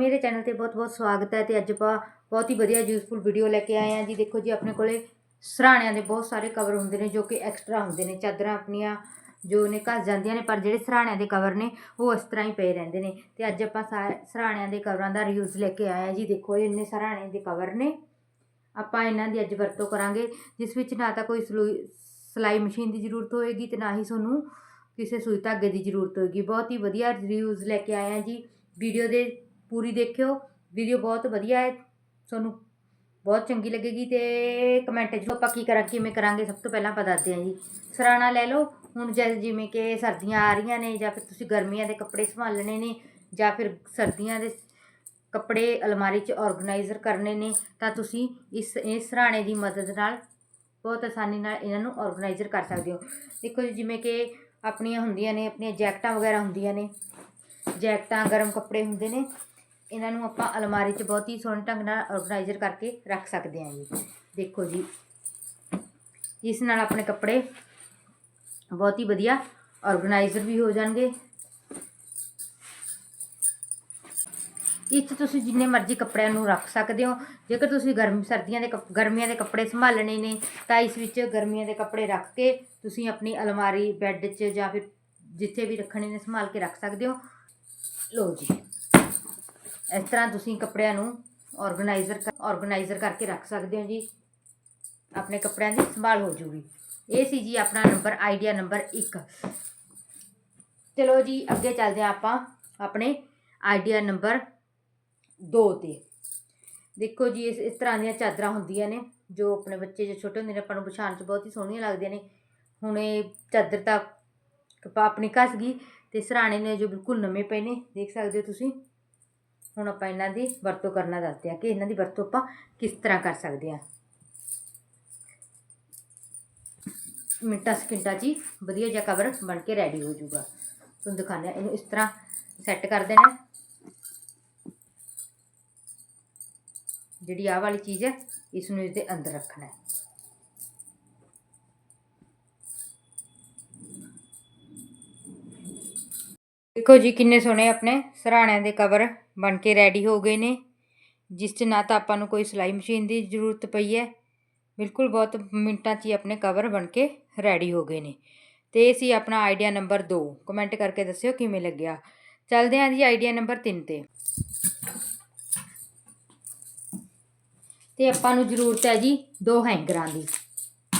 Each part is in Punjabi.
ਮੇਰੇ ਚੈਨਲ ਤੇ ਬਹੁਤ-ਬਹੁਤ ਸਵਾਗਤ ਹੈ ਤੇ ਅੱਜ ਆਪਾਂ ਬਹੁਤ ਹੀ ਵਧੀਆ ਯੂਸਫੁਲ ਵੀਡੀਓ ਲੈ ਕੇ ਆਏ ਹਾਂ ਜੀ। ਦੇਖੋ ਜੀ, ਆਪਣੇ ਕੋਲੇ ਸਰਾਣਿਆਂ ਦੇ ਬਹੁਤ ਸਾਰੇ ਕਵਰ ਹੁੰਦੇ ਨੇ ਜੋ ਕਿ ਐਕਸਟਰਾ ਹੁੰਦੇ ਨੇ। ਚਾਦਰਾਂ ਆਪਣੀਆਂ ਜੋ ਨੇ ਘਸ ਜਾਂਦੀਆਂ ਨੇ, ਪਰ ਜਿਹੜੇ ਸਰਾਣਿਆਂ ਦੇ ਕਵਰ ਨੇ, ਉਹ ਇਸ ਤਰ੍ਹਾਂ ਹੀ ਪਏ ਰਹਿੰਦੇ ਨੇ। ਤੇ ਅੱਜ ਆਪਾਂ ਸਾ- ਸਰਾਣਿਆਂ ਦੇ ਕਵਰਾਂ ਦਾ ਰਿਵਿਊਜ਼ ਲੈ ਕੇ ਆਏ ਹਾਂ ਜੀ। ਦੇਖੋ, ਇਹ ਇੰਨੇ ਸਰਾਣੇ ਦੇ ਕਵਰ ਨੇ। ਆਪਾਂ ਇਹਨਾਂ ਦੀ ਅੱਜ ਵਰਤੋਂ ਕਰਾਂਗੇ, ਜਿਸ ਵਿੱਚ ਨਾ ਤਾਂ ਕੋਈ ਸਲੂਈ ਸਿਲਾਈ ਮਸ਼ੀਨ ਦੀ ਜ਼ਰੂਰਤ ਹੋਏਗੀ ਤੇ ਨਾ ਹੀ ਤੁਹਾਨੂੰ ਕਿਸੇ ਸੂਈ ਧਾਗੇ ਦੀ ਜ਼ਰੂਰਤ ਹੋਏਗੀ। ਬਹੁਤ ਹੀ ਵਧੀਆ ਰਿਵਿਊਜ਼ ਲੈ ਕੇ ਆਏ ਹਾਂ ਜੀ। ਵੀਡੀਓ ਦੇ ਪੂਰੀ ਦੇਖਿਓ ਵੀਡੀਓ ਬਹੁਤ ਵਧੀਆ ਹੈ, ਤੁਹਾਨੂੰ ਬਹੁਤ ਚੰਗੀ ਲੱਗੇਗੀ ਤੇ ਕਮੈਂਟ ਜੋ ਆਪਾਂ ਕੀ ਕਰਾਂ, ਕਿਵੇਂ ਕਰਾਂਗੇ, ਸਭ ਤੋਂ ਪਹਿਲਾਂ ਆਪਾਂ ਦੱਸਦੇ ਹਾਂ ਜੀ। ਸਰਾਣਾ ਲੈ ਲਓ, ਹੁਣ ਜੈ, ਜਿਵੇਂ ਕਿ ਸਰਦੀਆਂ ਆ ਰਹੀਆਂ ਨੇ ਜਾਂ ਫਿਰ ਤੁਸੀਂ ਗਰਮੀਆਂ ਦੇ ਕੱਪੜੇ ਸੰਭਾਲਣੇ ਨੇ ਜਾਂ ਫਿਰ ਸਰਦੀਆਂ ਦੇ ਕੱਪੜੇ ਅਲਮਾਰੀ 'ਚ ਆਰਗੇਨਾਈਜ਼ਰ ਕਰਨੇ ਨੇ, ਤਾਂ ਤੁਸੀਂ ਇਸ ਇਸ ਸਰਾਣੇ ਦੀ ਮਦਦ ਨਾਲ ਬਹੁਤ ਆਸਾਨੀ ਨਾਲ ਇਹਨਾਂ ਨੂੰ ਆਰਗੇਨਾਈਜ਼ਰ ਕਰ ਸਕਦੇ ਹੋ। ਦੇਖੋ ਜੀ, ਜਿਵੇਂ ਕਿ ਆਪਣੀਆਂ ਹੁੰਦੀਆਂ ਨੇ, ਆਪਣੀਆਂ ਜੈਕਟਾਂ ਵਗੈਰਾ ਹੁੰਦੀਆਂ ਨੇ, ਜੈਕਟਾਂ, ਗਰਮ ਕੱਪੜੇ ਹੁੰਦੇ ਨੇ ਇਹਨਾਂ ਨੂੰ ਆਪਾਂ ਅਲਮਾਰੀ 'ਚ ਬਹੁਤ ਹੀ ਸੋਹਣੇ ਢੰਗ ਨਾਲ ਆਰਗੇਨਾਈਜ਼ਰ ਕਰਕੇ ਰੱਖ ਸਕਦੇ ਹਾਂ ਜੀ। ਦੇਖੋ ਜੀ, ਇਸ ਨਾਲ ਆਪਣੇ ਕੱਪੜੇ ਬਹੁਤ ਹੀ ਵਧੀਆ ਆਰਗੇਨਾਈਜ਼ਰ ਵੀ ਹੋ ਜਾਣਗੇ। ਇਸ 'ਚ ਤੁਸੀਂ ਜਿੰਨੇ ਮਰਜ਼ੀ ਕੱਪੜਿਆਂ ਨੂੰ ਰੱਖ ਸਕਦੇ ਹੋ। ਜੇਕਰ ਤੁਸੀਂ ਗਰਮ ਸਰਦੀਆਂ ਦੇ ਕੱਪ- ਗਰਮੀਆਂ ਦੇ ਕੱਪੜੇ ਸੰਭਾਲਣੇ ਨੇ, ਤਾਂ ਇਸ ਵਿੱਚ ਗਰਮੀਆਂ ਦੇ ਕੱਪੜੇ ਰੱਖ ਕੇ ਤੁਸੀਂ ਆਪਣੀ ਅਲਮਾਰੀ, ਬੈੱਡ 'ਚ ਜਾਂ ਫਿਰ ਜਿੱਥੇ ਵੀ ਰੱਖਣੇ ਨੇ ਸੰਭਾਲ ਕੇ ਰੱਖ ਸਕਦੇ ਹੋ। ਲਓ ਜੀ। ਇਸ ਤਰ੍ਹਾਂ ਤੁਸੀਂ ਕੱਪੜਿਆਂ ਨੂੰ ਆਰਗੇਨਾਈਜ਼ਰ ਆਰਗੇਨਾਈਜ਼ਰ ਕਰਕੇ ਰੱਖ ਸਕਦੇ ਹੋ ਜੀ। ਆਪਣੇ ਕੱਪੜਿਆਂ ਦੀ ਸੰਭਾਲ ਹੋ ਜੂਗੀ। ਇਹ ਸੀ ਜੀ ਆਪਣਾ ਨੰਬਰ ਆਈਡੀਆ ਨੰਬਰ 1 ਚਲੋ ਜੀ, ਅੱਗੇ ਚੱਲਦੇ ਹਾਂ ਆਪਾਂ ਆਪਣੇ ਆਈਡੀਆ ਨੰਬਰ 2 ਤੇ। ਦੇਖੋ ਜੀ, ਇਸ ਇਸ ਤਰ੍ਹਾਂ ਦੀਆਂ ਚਾਦਰਾਂ ਹੁੰਦੀਆਂ ਨੇ, ਜੋ ਆਪਣੇ ਬੱਚੇ ਜੇ ਛੋਟੇ ਹੁੰਦੇ ਨੇ, ਆਪਾਂ ਨੂੰ ਪਛਾਣ 'ਚ ਬਹੁਤ ਹੀ ਸੋਹਣੀਆਂ ਲੱਗਦੀਆਂ ਨੇ। ਹੁਣ ਇਹ ਚਾਦਰ ਤਾਂ ਆਪਣੀ ਘਸ ਗਈ ਤੇ ਸਰਾਣੇ ਨੇ ਜੋ ਬਿਲਕੁਲ ਨਵੇਂ ਪਏ ਨੇ, ਦੇਖ ਸਕਦੇ ਹੋ ਤੁਸੀਂ। ਹੁਣ ਆਪਾਂ ਇਹਨਾਂ ਦੀ ਵਰਤੋਂ ਕਰਨਾ ਦੱਸਦੇ ਹਾਂ ਕਿ ਇਹਨਾਂ ਦੀ ਵਰਤੋਂ ਆਪਾਂ ਕਿਸ ਤਰ੍ਹਾਂ ਕਰ ਸਕਦੇ ਹਾਂ। ਮਿੰਟਾਂ ਸਕਿੰਟਾਂ 'ਚ ਹੀ ਵਧੀਆ ਜਿਹਾ ਕਵਰ ਬਣ ਕੇ ਰੈਡੀ ਹੋ ਜਾਊਗਾ। ਤੁਹਾਨੂੰ ਦਿਖਾਉਂਦੇ ਹਾਂ, ਇਹਨੂੰ ਇਸ ਤਰ੍ਹਾਂ ਸੈੱਟ ਕਰ ਦੇਣਾ ਜਿਹੜੀ ਆਹ ਵਾਲੀ ਚੀਜ਼ ਹੈ, ਇਸ ਨੂੰ ਇਸ ਦੇ ਅੰਦਰ ਰੱਖਣਾ ਹੈ। ਦੇਖੋ ਜੀ, ਕਿੰਨੇ ਸੋਹਣੇ ਆਪਣੇ ਸਰਾਣਿਆਂ ਦੇ ਕਵਰ ਬਣ ਕੇ ਰੈਡੀ ਹੋ ਗਏ ਨੇ। ਜਿਸ 'ਚ ਨਾ ਤਾਂ ਆਪਾਂ ਨੂੰ ਕੋਈ ਸਿਲਾਈ ਮਸ਼ੀਨ ਦੀ ਜ਼ਰੂਰਤ ਪਈ ਹੈ। ਬਿਲਕੁਲ ਬਹੁਤ ਮਿੰਟਾਂ 'ਚ ਹੀ ਆਪਣੇ ਕਵਰ ਬਣ ਕੇ ਰੈਡੀ ਹੋ ਗਏ ਨੇ। ਤੇ ਇਹ ਸੀ ਆਪਣਾ ਆਈਡੀਆ ਨੰਬਰ 2 ਕਮੈਂਟ ਕਰਕੇ ਦੱਸਿਓ ਕਿਵੇਂ ਲੱਗਿਆ। ਚੱਲਦੇ ਹਾਂ ਜੀ ਆਈਡੀਆ ਨੰਬਰ 3 ਤੇ। ਤੇ ਆਪਾਂ ਨੂੰ ਜ਼ਰੂਰਤ ਹੈ ਜੀ ਦੋ ਹੈਂਗਰਾਂ ਦੀ।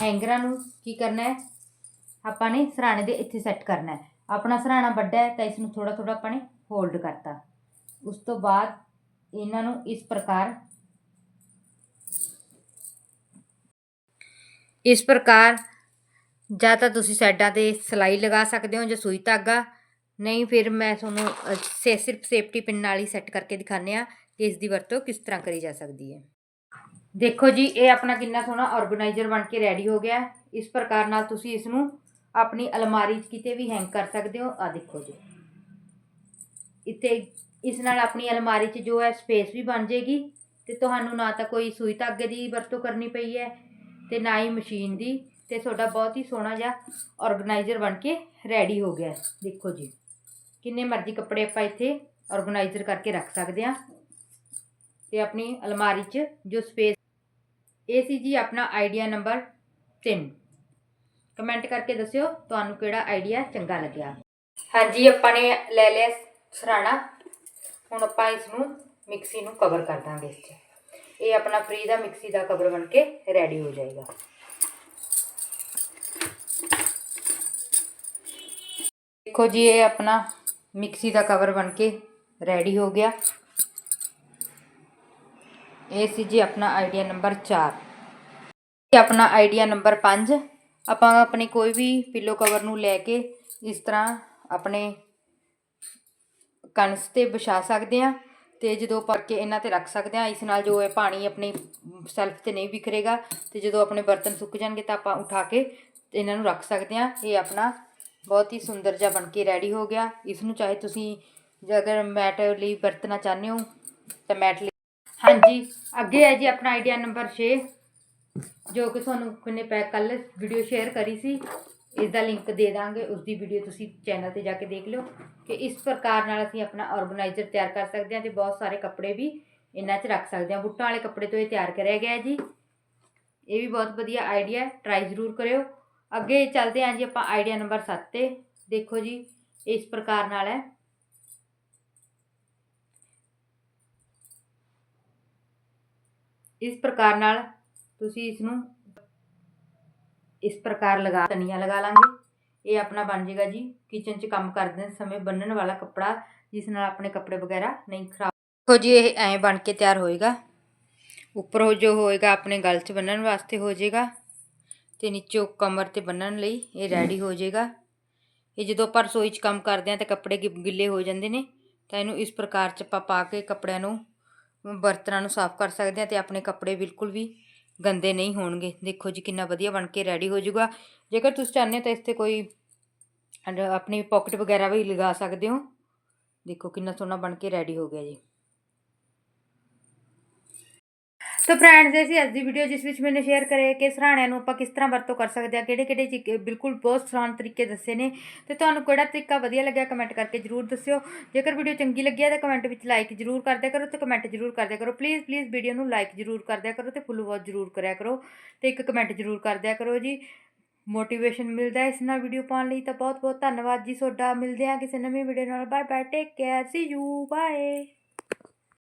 ਹੈਂਗਰਾਂ ਨੂੰ ਕੀ ਕਰਨਾ ਹੈ? ਆਪਾਂ ਨੇ ਸਰਾਣੇ ਦੇ ਇੱਥੇ ਸੈੱਟ ਕਰਨਾ ਹੈ। ਆਪਣਾ ਸਰਾਣਾ ਵੱਡਾ ਹੈ ਤਾਂ ਇਸ ਨੂੰ ਥੋੜਾ ਥੋੜਾ ਆਪਾਂ ਨੇ ਹੋਲਡ ਕਰਤਾ। ਉਸ ਤੋਂ ਬਾਅਦ ਇਹਨਾਂ ਨੂੰ ਇਸ ਪ੍ਰਕਾਰ ਇਸ ਪ੍ਰਕਾਰ ਜਾਂ ਤਾਂ ਤੁਸੀਂ ਸਾਈਡਾਂ ਤੇ ਸਲਾਈ ਲਗਾ ਸਕਦੇ ਹੋ ਜਾਂ ਸੂਈ ਧਾਗਾ। ਨਹੀਂ, ਫਿਰ ਮੈਂ ਤੁਹਾਨੂੰ ਸੇ, ਸਿਰਫ ਸੇਫਟੀ ਪਿੰਨ ਨਾਲ ਹੀ ਸੈੱਟ ਕਰਕੇ ਦਿਖਾਉਂਦੇ ਆ ਕਿ ਇਸ ਦੀ ਵਰਤੋਂ ਕਿਸ ਤਰ੍ਹਾਂ ਕਰੀ ਜਾ ਸਕਦੀ ਹੈ। ਦੇਖੋ ਜੀ, ਇਹ ਆਪਣਾ ਕਿੰਨਾ ਸੋਹਣਾ ਆਰਗੇਨਾਈਜ਼ਰ ਬਣ ਕੇ ਰੈਡੀ ਹੋ ਗਿਆ। ਇਸ ਪ੍ਰਕਾਰ ਨਾਲ ਤੁਸੀਂ ਇਸ ਨੂੰ ਆਪਣੀ ਅਲਮਾਰੀ 'ਚ ਕਿਤੇ ਵੀ ਹੈਂਗ ਕਰ ਸਕਦੇ ਹੋ ਆ ਦੇਖੋ ਜੀ। ਇੱਥੇ ਇਸ ਨਾਲ ਆਪਣੀ ਅਲਮਾਰੀ 'ਚ ਜੋ ਹੈ ਸਪੇਸ ਵੀ ਬਣ ਜੇਗੀ ਤੇ ਤੁਹਾਨੂੰ ਨਾ ਤਾਂ ਕੋਈ ਸੂਈ ਧਾਗੇ ਦੀ ਵਰਤੋਂ ਕਰਨੀ ਪਈ ਹੈ ਤੇ ਨਾ ਹੀ ਮਸ਼ੀਨ ਦੀ ਤੇ ਤੁਹਾਡਾ ਬਹੁਤ ਹੀ ਸੋਹਣਾ ਜਿਹਾ ਆਰਗੇਨਾਈਜ਼ਰ ਬਣ ਕੇ ਰੈਡੀ ਹੋ ਗਿਆ ਦੇਖੋ ਜੀ, ਕਿੰਨੇ ਮਰਜ਼ੀ ਕੱਪੜੇ ਆਪਾਂ ਇੱਥੇ ਆਰਗੇਨਾਈਜ਼ਰ ਕਰਕੇ ਰੱਖ ਸਕਦੇ ਹਾਂ। ਤੇ ਆਪਣੀ ਅਲਮਾਰੀ 'ਚ ਜੋ ਸਪੇਸ ਇਹ ਸੀ ਜੀ ਆਪਣਾ ਆਈਡੀਆ ਨੰਬਰ 3 ਕਮੈਂਟ ਕਰਕੇ ਦੱਸਿਓ ਤੁਹਾਨੂੰ ਕਿਹੜਾ ਆਈਡੀਆ ਚੰਗਾ ਲੱਗਿਆ। ਹਾਂਜੀ, ਆਪਾਂ ਨੇ ਲੈ ਲਿਆ ਸਰਾਣਾ। ਹੁਣ ਆਪਾਂ ਇਸ ਨੂੰ ਮਿਕਸੀ ਨੂੰ ਕਵਰ ਕਰ ਦਾਂਗੇ ਇਸ 'ਚ। ਇਹ ਆਪਣਾ ਫ੍ਰੀ ਦਾ ਮਿਕਸੀ ਦਾ ਕਵਰ ਬਣ ਕੇ ਰੈਡੀ ਹੋ ਜਾਏਗਾ। ਦੇਖੋ ਜੀ, ਇਹ ਆਪਣਾ ਮਿਕਸੀ ਦਾ ਕਵਰ ਬਣ ਕੇ ਰੈਡੀ ਹੋ ਗਿਆ। ਇਹ ਸੀ ਜੀ ਆਪਣਾ ਆਈਡੀਆ ਨੰਬਰ 4 ਇਹ ਆਪਣਾ ਆਈਡੀਆ ਨੰਬਰ 5 ਆਪਾਂ ਆਪਣੇ ਕੋਈ ਵੀ ਪਿੱਲੋ ਕਵਰ ਨੂੰ ਲੈ ਕੇ ਇਸ ਤਰ੍ਹਾਂ ਆਪਣੇ ਕਣਸ ਤੇ ਵਿਛਾ ਸਕਦੇ ਆ ਤੇ ਜਦੋਂ ਭਰ ਕੇ ਇਹਨਾਂ ਤੇ ਰੱਖ ਸਕਦੇ ਆ ਇਸ ਨਾਲ ਜੋ ਹੈ ਪਾਣੀ ਆਪਣੀ ਸੈਲਫ ਤੇ ਨਹੀਂ ਵਿਖਰੇਗਾ ਤੇ ਜਦੋਂ ਆਪਣੇ ਬਰਤਨ ਸੁੱਕ ਜਾਣਗੇ ਤਾਂ ਆਪਾਂ ਉਠਾ ਕੇ ਇਹਨਾਂ ਨੂੰ ਰੱਖ ਸਕਦੇ ਆ ਇਹ ਆਪਣਾ ਬਹੁਤ ਹੀ ਸੁੰਦਰ ਜਿਹਾ ਬਣ ਕੇ ਰੈਡੀ ਹੋ ਗਿਆ। ਇਸ ਨੂੰ ਚਾਹੇ ਤੁਸੀਂ ਜੇ ਅਗਰ ਮੈਟ ਲਈ ਵਰਤਣਾ ਚਾਹੁੰਦੇ ਹੋ ਤਾਂ ਮੈਟ ਲਈ। ਹਾਂਜੀ, ਅੱਗੇ ਹੈ ਜੀ ਆਪਣਾ ਆਈਡੀਆ ਨੰਬਰ 6 ਜੋ ਕਿ ਤੁਹਾਨੂੰ ਕਿੰਨੇ ਪੈਕ ਕੱਲ ਵੀਡੀਓ ਸ਼ੇਅਰ ਕਰੀ ਸੀ ਇਸ ਦਾ ਲਿੰਕ ਦੇ ਦਾਂਗੇ ਉਸ ਦੀ ਵੀਡੀਓ ਤੁਸੀਂ ਚੈਨਲ ਤੇ ਜਾ ਕੇ ਦੇਖ ਲਿਓ ਕਿ ਇਸ ਪ੍ਰਕਾਰ ਨਾਲ ਅਸੀਂ ਆਪਣਾ ਆਰਗੇਨਾਈਜ਼ਰ ਤਿਆਰ ਕਰ ਸਕਦੇ ਹਾਂ ਤੇ ਬਹੁਤ ਸਾਰੇ ਕੱਪੜੇ ਵੀ ਇਹਨਾਂ 'ਚ ਰੱਖ ਸਕਦੇ ਹਾਂ। ਬੁੱਟਾਂ ਵਾਲੇ ਕੱਪੜੇ ਤੋਂ ਇਹ ਤਿਆਰ ਕਰਿਆ ਗਿਆ ਹੈ ਜੀ। ਇਹ ਵੀ ਬਹੁਤ ਵਧੀਆ ਆਈਡੀਆ ਹੈ ਟਰਾਈ ਜ਼ਰੂਰ ਕਰਿਓ। ਅੱਗੇ ਚੱਲਦੇ ਹਾਂ ਜੀ ਆਪਾਂ ਆਈਡੀਆ ਨੰਬਰ 7 ਤੇ। ਦੇਖੋ ਜੀ, ਇਸ ਪ੍ਰਕਾਰ ਨਾਲ ਹੈ। ਇਸ ਪ੍ਰਕਾਰ ਨਾਲ ਤੁਸੀਂ ਇਸ ਨੂੰ ਇਸ ਪ੍ਰਕਾਰ ਲਗਾ ਤਨੀਆਂ ਲਗਾ ਲਾਂਗੇ। ਇਹ ਆਪਣਾ ਬਣ ਜਾਏਗਾ ਜੀ। ਕਿਚਨ 'ਚ ਕੰਮ ਕਰਦੇ ਸਮੇਂ ਬੰਨਣ ਵਾਲਾ ਕੱਪੜਾ, ਜਿਸ ਨਾਲ ਆਪਣੇ ਕੱਪੜੇ ਵਗੈਰਾ ਨਹੀਂ ਖਰਾਬ ਦੇਖੋ ਜੀ, ਇਹ ਐਂ ਬਣ ਕੇ ਤਿਆਰ ਹੋਏਗਾ। ਉੱਪਰੋਂ ਜੋ ਹੋਏਗਾ, ਆਪਣੇ ਗਲ 'ਚ ਬੰਨਣ ਵਾਸਤੇ ਹੋ ਜਾਏਗਾ। ਤੇ ਨੀਚੋਂ ਕਮਰ ਤੇ ਬੰਨਣ ਲਈ ਇਹ ਰੈਡੀ ਹੋ ਜਾਏਗਾ। ਇਹ ਜਦੋਂ ਆਪਾਂ ਰਸੋਈ 'ਚ ਕੰਮ ਕਰਦੇ ਹਾਂ, ਤਾਂ ਕੱਪੜੇ ਗਿ- ਗਿੱਲੇ ਹੋ ਜਾਂਦੇ ਨੇ। ਤਾਂ ਇਹਨੂੰ ਇਸ ਪ੍ਰਕਾਰ 'ਚ ਆਪਾਂ ਪਾ ਕੇ ਕੱਪੜਿਆਂ ਨੂੰ, ਬਰਤਨਾਂ ਨੂੰ ਸਾਫ਼ ਕਰ ਸਕਦੇ ਹਾਂ ਤੇ ਆਪਣੇ ਕੱਪੜੇ ਬਿਲਕੁਲ ਵੀ ਗੰਦੇ ਨਹੀਂ ਹੋਣਗੇ। ਦੇਖੋ ਜੀ ਕਿੰਨਾ ਵਧੀਆ ਬਣ ਕੇ ਰੈਡੀ ਹੋ ਜਾਊਗਾ। ਜੇਕਰ ਤੁਸੀਂ ਚਾਹੁੰਦੇ ਹੋ ਤਾਂ ਇਸ ਤੇ ਕੋਈ ਅਡ- ਆਪਣੀ ਪਾਕਟ ਵਗੈਰਾ ਵੀ ਲਗਾ ਸਕਦੇ ਹੋ। ਦੇਖੋ ਕਿੰਨਾ ਸੋਹਣਾ ਬਣ ਕੇ ਰੈਡੀ ਹੋ ਗਿਆ ਜੀ। ਤਾਂ ਫਰੈਂਡਸ ਇਹ ਸੀ ਅੱਜ ਦੀ ਵੀਡੀਓ ਜਿਸ ਵਿੱਚ ਮੈंने ਸ਼ੇਅਰ ਕਰਿਆ ਕਿ ਸਰਾਣਿਆਂ ਨੂੰ ਆਪਾਂ ਕਿਸ ਤਰ੍ਹਾਂ ਵਰਤੋਂ ਕਰ ਸਕਦੇ ਹਾਂ ਕਿਹੜੇ ਕਿਹੜੇ ਚੀ- ਬਿਲਕੁਲ ਬਹੁਤ ਆਸਾਨ ਤਰੀਕੇ ਦੱਸੇ ਨੇ ਤੇ ਤੁਹਾਨੂੰ ਕਿਹੜਾ ਤਰੀਕਾ ਵਧੀਆ ਲੱਗਿਆ ਕਮੈਂਟ ਕਰਕੇ ਜਰੂਰ ਦੱਸਿਓ ਜੇਕਰ ਵੀਡੀਓ ਚੰਗੀ ਲੱਗੀ ਹੈ ਤਾਂ ਕਮੈਂਟ ਵਿੱਚ ਲਾਈਕ ਜਰੂਰ ਕਰਦਿਆ ਕਰੋ ਤੇ ਕਮੈਂਟ ਜਰੂਰ ਕਰਦਿਆ ਕਰੋ ਪਲੀਜ਼ ਪਲੀਜ਼ ਵੀਡੀਓ ਨੂੰ ਲਾਈਕ ਜਰੂਰ ਕਰਦਿਆ ਕਰੋ ਤੇ ਫੁੱਲ ਵਾਚ ਜਰੂਰ ਕਰਿਆ ਕਰੋ ਤੇ ਇੱਕ ਕਮੈਂਟ ਜਰੂਰ ਕਰਦਿਆ ਕਰੋ ਜੀ ਮੋਟੀਵੇਸ਼ਨ ਮਿਲਦਾ ਹੈ ਇਸ ਨਾਲ ਵੀਡੀਓ ਪਾਉਣ ਲਈ ਤਾਂ ਬਹੁਤ ਬਹੁਤ ਧੰਨਵਾਦ ਜੀ। ਤੁਹਾਡਾ ਮਿਲਦੇ ਹਾਂ ਕਿਸੇ ਨਵੀਂ ਵੀਡੀਓ ਨਾਲ। Bye bye take care see you bye